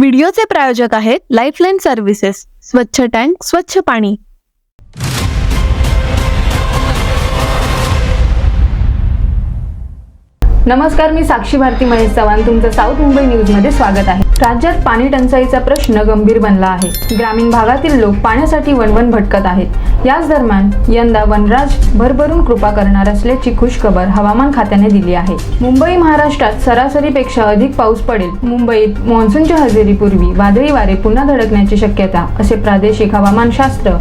व्हिडिओचे प्रायोजक आहेत lifeline services स्वच्छ टँक स्वच्छ पाणी. नमस्कार मी साक्षी भारती महेश चव्हाण. तुमचं साऊथ मुंबई न्यूजमध्ये स्वागत आहे. राज्यात पाणी टंचाईचा प्रश्न गंभीर बनला आहे. ग्रामीण भागातील लोक पाण्यासाठी वणवण भटकत आहेत. याच दरम्यान यंदा वनराज भरभरून कृपा करणार असल्याची खुशखबर हवामान खात्याने दिली आहे. मुंबई महाराष्ट्रात सरासरीपेक्षा अधिक पाऊस पडेल. मुंबईत मान्सूनच्या हजेरीपूर्वी वादळी वारे पुन्हा धडकण्याची शक्यता असे प्रादेशिक हवामानशास्त्र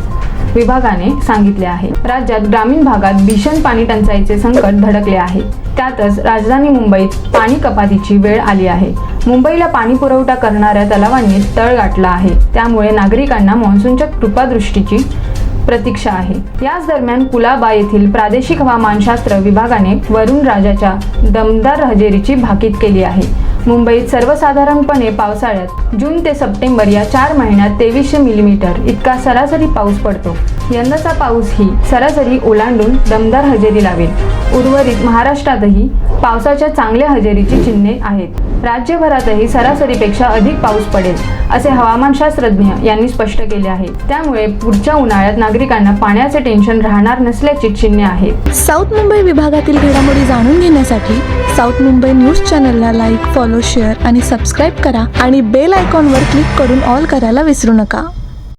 विभागाने सांगितले आहे. राज्यात ग्रामीण भागात भीषण पाणी टंचाईचे संकट धडकले आहे. त्यातच राजधानी मुंबईत पाणी कपातीची वेळ आली आहे. मुंबईला पाणी पुरवठा करणाऱ्या तलावांनी तळ गाठला आहे. त्यामुळे नागरिकांना मान्सूनच्या कृपादृष्टीची प्रतीक्षा आहे. याच दरम्यान कुलाबा येथील प्रादेशिक हवामानशास्त्र विभागाने वरुण राजाच्या दमदार हजेरीची भाकीत केली आहे. मुंबईत सर्वसाधारणपणे पावसाळ्यात जून ते सप्टेंबर या चार महिन्यात तेवीसशे मिलीमीटर इतका सरासरी पाऊस पडतो. यंदाचा पाऊस ही सरासरी ओलांडून दमदार हजेरी लावेल. उर्वरित महाराष्ट्रातही पावसाच्या चांगल्या हजेरीची चिन्हे आहेत. राज्यभरातही सरासरीपेक्षा अधिक पाऊस पडेल असे हवामानशास्त्रज्ञ यांनी स्पष्ट केले आहे. त्यामुळे पुढच्या उन्हाळ्यात नागरिकांना पाण्याचे टेन्शन राहणार नसल्याची चिन्हे आहेत. साऊथ मुंबई विभागातील घडामोडी जाणून घेण्यासाठी साऊथ मुंबई न्यूज चॅनलला लाईक फॉलो शेअर आणि सबस्क्राईब करा आणि बेल आयकॉनवर क्लिक करून ऑल करायला विसरू नका.